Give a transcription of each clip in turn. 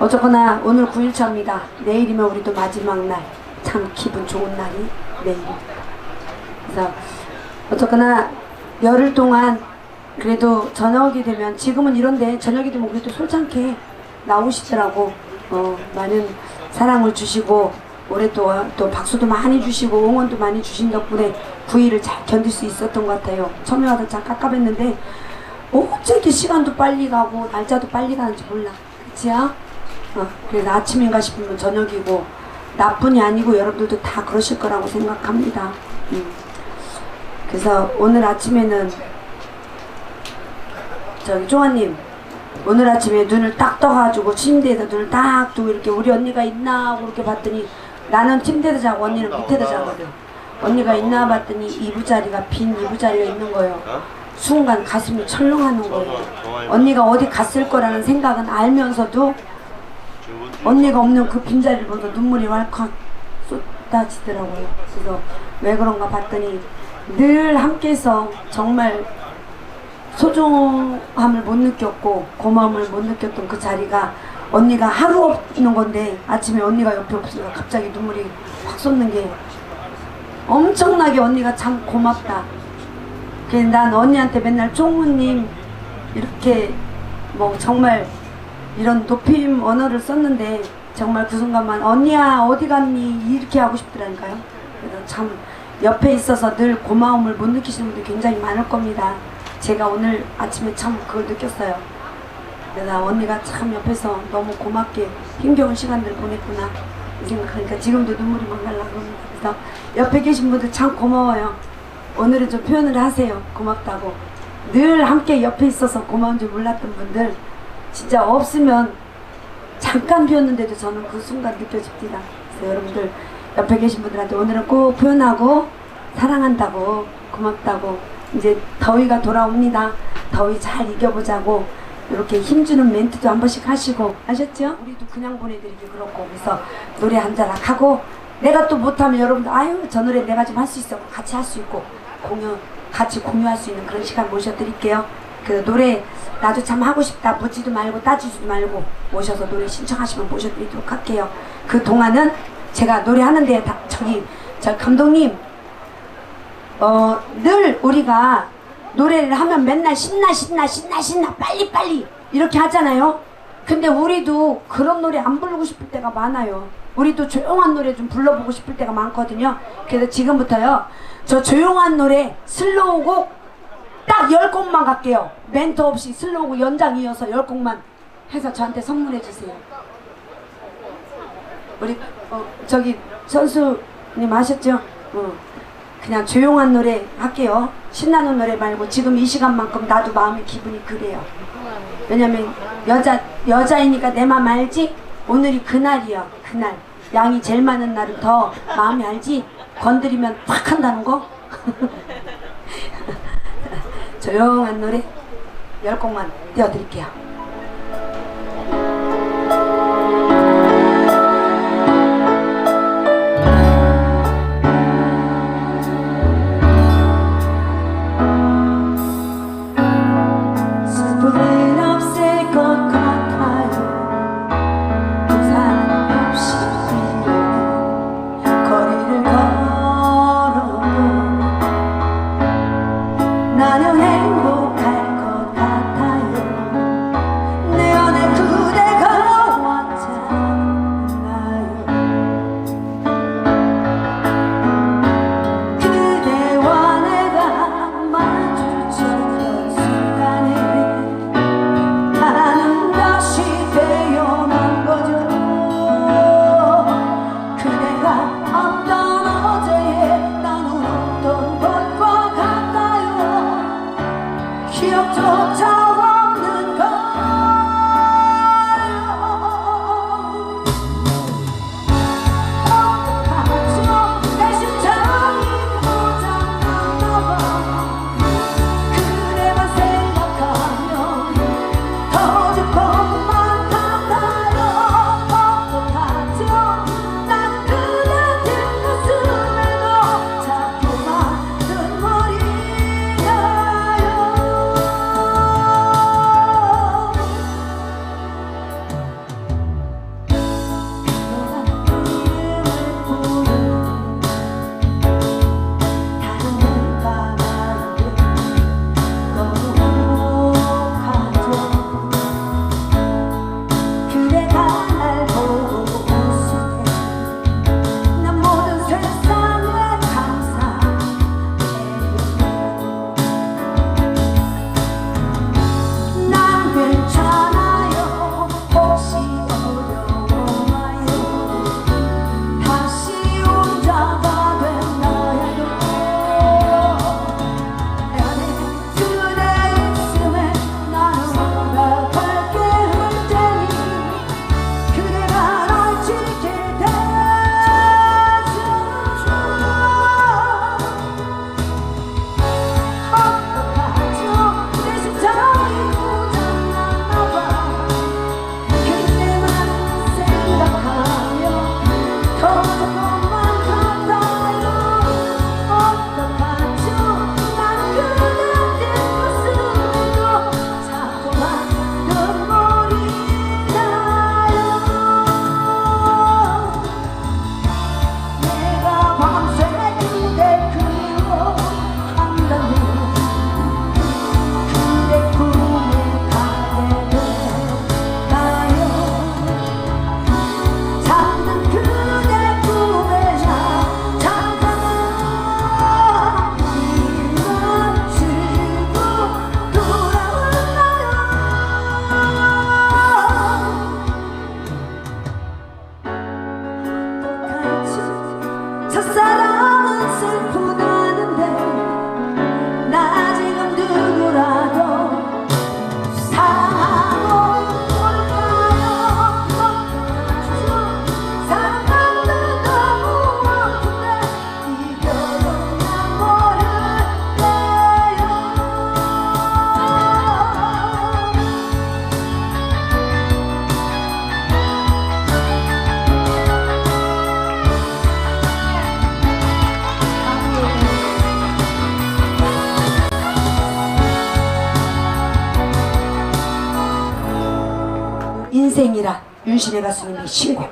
어쨌거나 오늘 9일차입니다. 내일이면 우리도 마지막 날. 참 기분 좋은 날이 내일입니다. 그래서 어쨌거나 열흘 동안 그래도 저녁이 되면 지금은 이런데 저녁이 되면 그래도 솔찬게 나오시더라고. 어, 많은 사랑을 주시고 오랫동안 또 박수도 많이 주시고 응원도 많이 주신 덕분에 9일을 잘 견딜 수 있었던 것 같아요. 처음에 와서 참 깝깝했는데 어떻게 시간도 빨리 가고 날짜도 빨리 가는지 몰라. 그치야? 어, 그래서 아침인가 싶으면 저녁이고 나뿐이 아니고 여러분들도 다 그러실 거라고 생각합니다. 음. 그래서 오늘 아침에는 저기 종아님 오늘 아침에 눈을 딱 떠가지고 침대에서 눈을 딱 뜨고 이렇게 우리 언니가 있나 하고 이렇게 봤더니 나는 침대에서 자고 언니는 밑에서 자거든. 언니가 있나 봤더니 이부자리가 빈 이부자리가 있는 거예요. 순간 가슴이 철렁하는 거예요. 언니가 어디 갔을 거라는 생각은 알면서도 언니가 없는 그 빈자리를 보면서 눈물이 왈칵 쏟아지더라고요. 그래서 왜 그런가 봤더니 늘 함께해서 정말 소중함을 못 느꼈고 고마움을 못 느꼈던 그 자리가 언니가 하루 없는 건데 아침에 언니가 옆에 없으니까 갑자기 눈물이 확 쏟는 게 엄청나게 언니가 참 고맙다. 그래서 난 언니한테 맨날 종우님 이렇게 뭐 정말 이런 높임 언어를 썼는데 정말 그 순간만 언니야 어디 갔니 이렇게 하고 싶더라니까요. 그래서 참 옆에 있어서 늘 고마움을 못 느끼시는 분들 굉장히 많을 겁니다. 제가 오늘 아침에 참 그걸 느꼈어요. 내가 언니가 참 옆에서 너무 고맙게 힘겨운 시간들 보냈구나 이 생각하니까 지금도 눈물이 막 날라 그럽니다. 그래서 옆에 계신 분들 참 고마워요. 오늘은 좀 표현을 하세요. 고맙다고. 늘 함께 옆에 있어서 고마운 줄 몰랐던 분들 진짜 없으면 잠깐 비었는데도 저는 그 순간 느껴집니다. 그래서 여러분들 옆에 계신 분들한테 오늘은 꼭 표현하고 사랑한다고 고맙다고 이제 더위가 돌아옵니다. 더위 잘 이겨보자고 이렇게 힘주는 멘트도 한 번씩 하시고 아셨죠? 우리도 그냥 보내드리기 그렇고 그래서 노래 한 자락 하고 내가 또 못하면 여러분들 아유 저 노래 내가 좀 할 수 있어 같이 할 수 있고 공유 같이 공유할 수 있는 그런 시간 모셔드릴게요. 그 노래 나도 참 하고 싶다 묻지도 말고 따지지도 말고 모셔서 노래 신청하시면 모셔드리도록 할게요. 그 동안은 제가 노래하는데 다 저기 저 감독님 어, 늘 우리가 노래를 하면 맨날 신나 신나 신나 신나 빨리 빨리 이렇게 하잖아요. 근데 우리도 그런 노래 안 부르고 싶을 때가 많아요. 우리도 조용한 노래 좀 불러보고 싶을 때가 많거든요. 그래서 지금부터요. 저 조용한 노래 슬로우 곡 딱 10곡만 갈게요. 멘트 없이 슬로우 곡 연장 이어서 10곡만 해서 저한테 선물해 주세요. 우리 어, 저기 선수님 아셨죠? 어. 그냥 조용한 노래 할게요. 신나는 노래 말고 지금 이 시간만큼 나도 마음의 기분이 그래요. 왜냐면 여자 여자이니까 내 맘 알지? 오늘이 그날이야. 그날. 양이 제일 많은 날은 더 마음이 알지? 건드리면 탁 한다는 거? 조용한 노래 열 곡만 띄워드릴게요. 윤신의 가수님의 신곡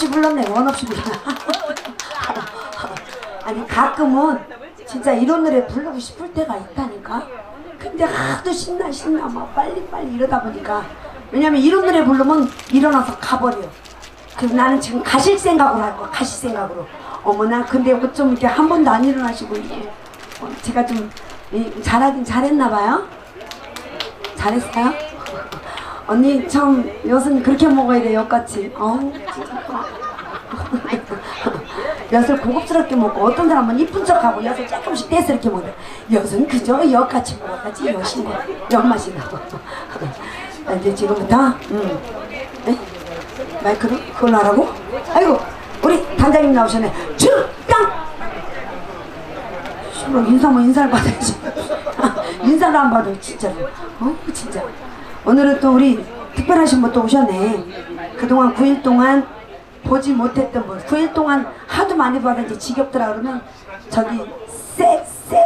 없이 불렀네. 원 없이 불러 아니 가끔은 진짜 이런 노래 부르고 싶을 때가 있다니까? 근데 하도 신나 신나 막 빨리 빨리 이러다 보니까. 왜냐면 이런 노래 부르면 일어나서 가버려. 그래서 나는 지금 가실 생각으로 할 거야 가실 생각으로. 어머나 근데 어쩜 이렇게 한 번도 안 일어나시고 어, 제가 좀 이, 잘하긴 잘했나 봐요? 잘했어요? 언니 참 엿은 그렇게 먹어야 돼 엿같이. 어우 진짜 엿을 고급스럽게 먹고 어떤 사람은 이쁜 척하고 엿을 조금씩 떼서 이렇게 먹어 엿은 그저 엿같이 먹어야지 뭐 엿맛이 나고 아, 이제 지금부터 음. 네? 마이크로 그걸 하라고? 아이고 우리 단장님 나오셨네. 주땅 신랑 인사면 인사를 받아야지. 인사를 안 받아요 진짜로. 어 진짜 오늘은 또 우리 특별하신 분 또 오셨네. 그동안 9일 동안 보지 못했던 분 9일 동안 하도 많이 받았는지 지겹더라 그러면 저기 쎄 쎄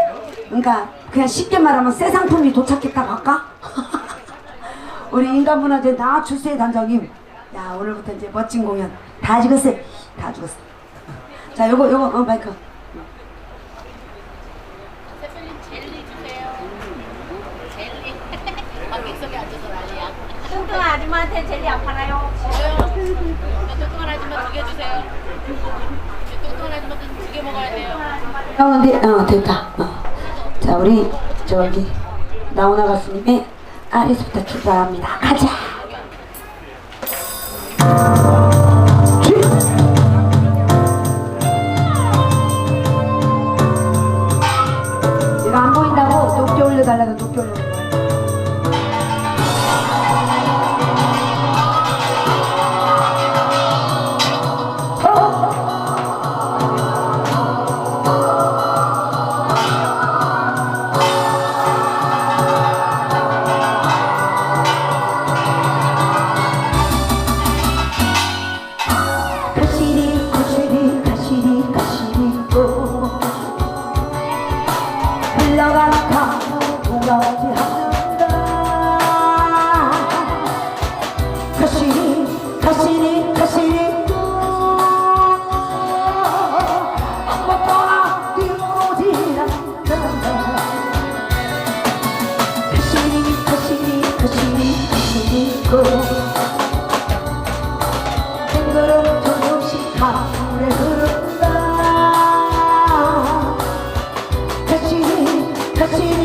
그러니까 그냥 쉽게 말하면 새 상품이 도착했다고 할까? 우리 인간문화재 나주세 단장님. 야 오늘부터 이제 멋진 공연 다 죽었어요. 다 죽었어 자 요거 요거 어 마이크 대표님 젤리 주세요. 젤리. 관객석에 앉아서 난리야. 뚱뚱한 아줌마한테 젤리 안 팔아요. 저 뚱뚱한 아줌마 두 개 주세요. 저 뚱뚱한 아줌마 두 개 먹어야 돼요. 어, 네, 어, 됐다. 어. 자, 우리 저기 나오나 가수님의 아리스부터 출발합니다. 가자. 가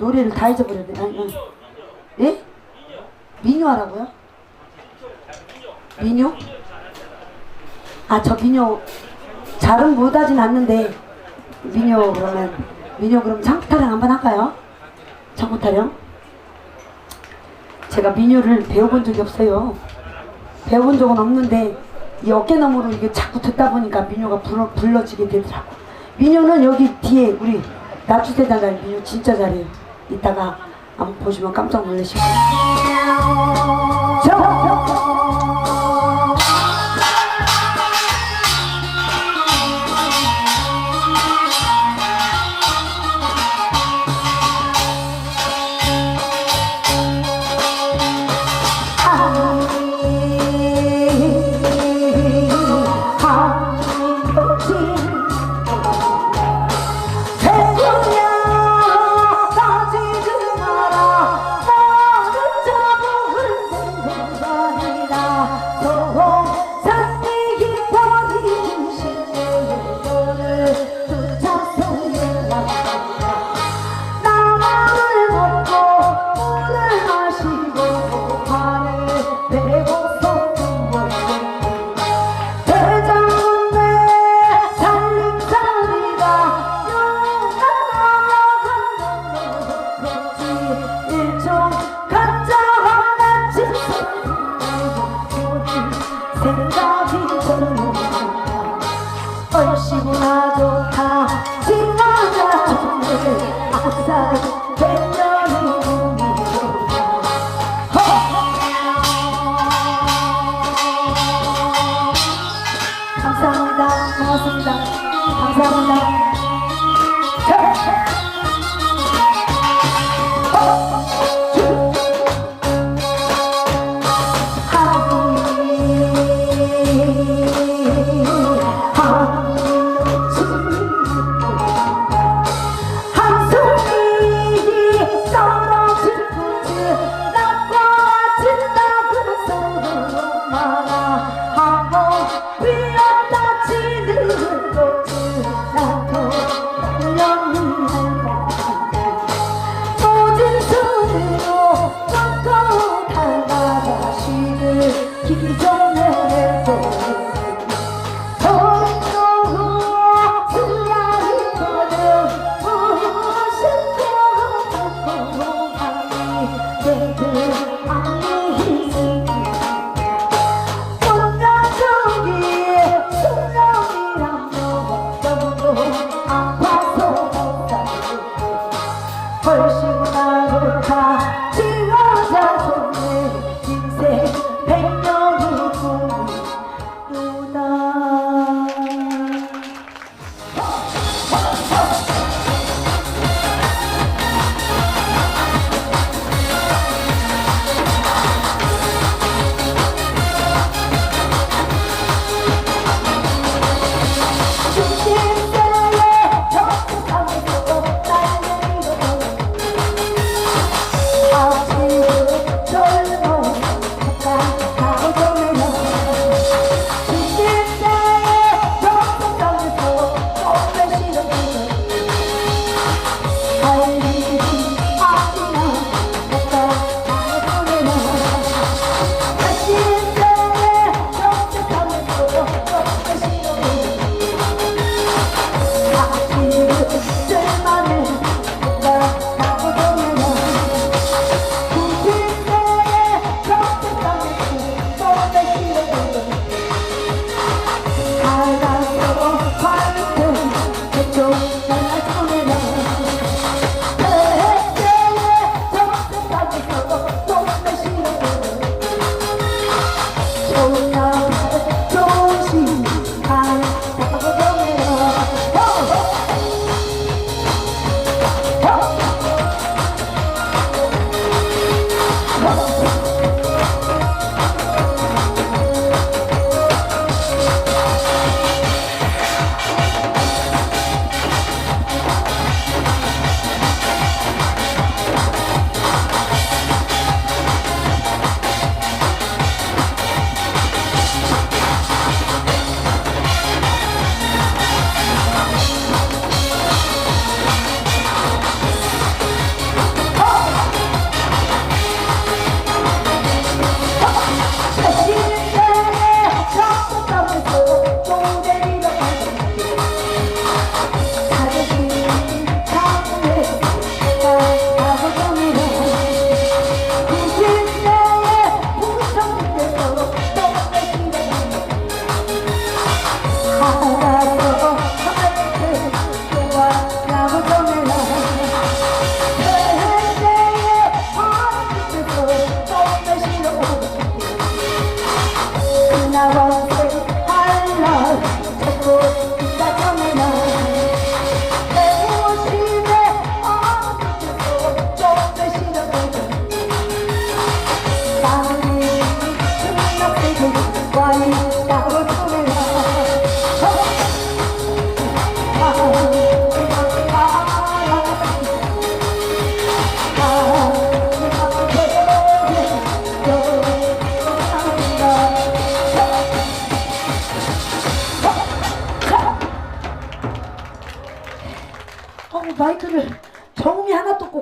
노래를 다 잊어버렸네. 아니, 아니. 예? 민요 하라고요? 민요? 아, 저 민요 잘은 못하진 않는데 민요 그러면 민요 그럼 창타령 한번 할까요? 창타령? 제가 민요를 배워본 적이 없어요. 배워본 적은 없는데 이 어깨너머로 이게 자꾸 듣다 보니까 민요가 불러, 불러지게 되더라고. 민요는 여기 뒤에 우리 나주세단장 민요 진짜 잘해요. 이따가 한번 보시면 깜짝 놀라실 거예요. 고맙습니다. 감사합니다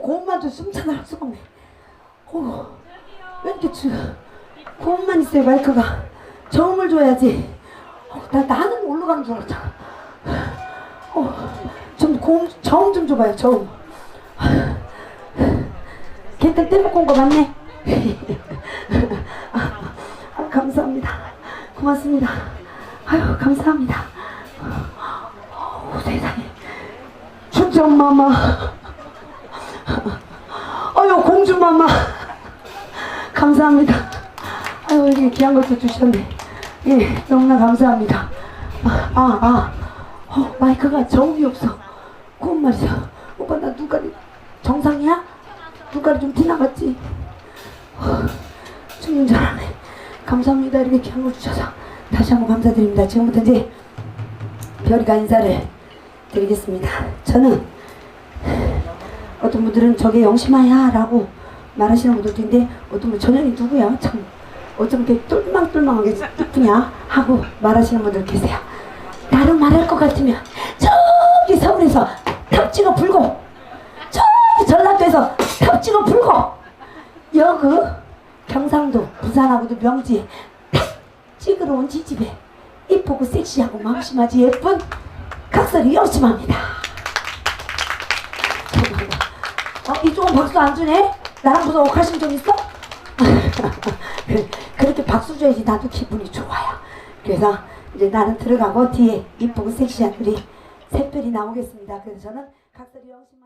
고 고음만 좀 숨차나 수가 없네. 어, 왜 이렇게 주, 고음만 있어요 마이크가. 저음을 줘야지. 어, 나 나는 올라가는 줄 알았잖아. 어, 좀 고음 저음 좀 줘봐요 저음. 걔들 떼먹고 온 거 맞네. 아, 감사합니다. 고맙습니다. 아유 감사합니다. 옥정마마. 아유, 공주마마. 감사합니다. 아유, 이렇게 귀한 것도 주셨네. 예, 너무나 감사합니다. 아, 아, 아. 어, 마이크가 저음이 없어. 그건 말이야. 오빠, 나 눈깔이 정상이야? 눈깔이 좀 티나갔지? 어, 죽는 줄 알았네. 감사합니다. 이렇게 귀한 걸 주셔서 다시 한번 감사드립니다. 지금부터 이제 별이가 인사를 드리겠습니다. 저는 어떤 분들은 저게 영심아야 라고 말하시는 분들도 있는데 어떤 분 저년이 누구야? 참 어쩜 이렇게 똘망똘망하게 이쁘냐? 하고 말하시는 분들 계세요. 나로 말할 것 같으면 저기 서울에서 탑 찍어 불고 저기 전라도에서 탑 찍어 불고 여그 경상도 부산하고도 명지에 탁 찍으러 온 지집에 이쁘고 섹시하고 망심하지 예쁜 각설이 열심합니다. 어, 이쪽은 박수 안 주네? 나랑 무슨 옥하심 좀 있어? 그렇게 박수 줘야지 나도 기분이 좋아요. 그래서 이제 나는 들어가고 뒤에 이쁘고 섹시한 우리 샛별이 나오겠습니다. 그래서 저는 각설이 영심하여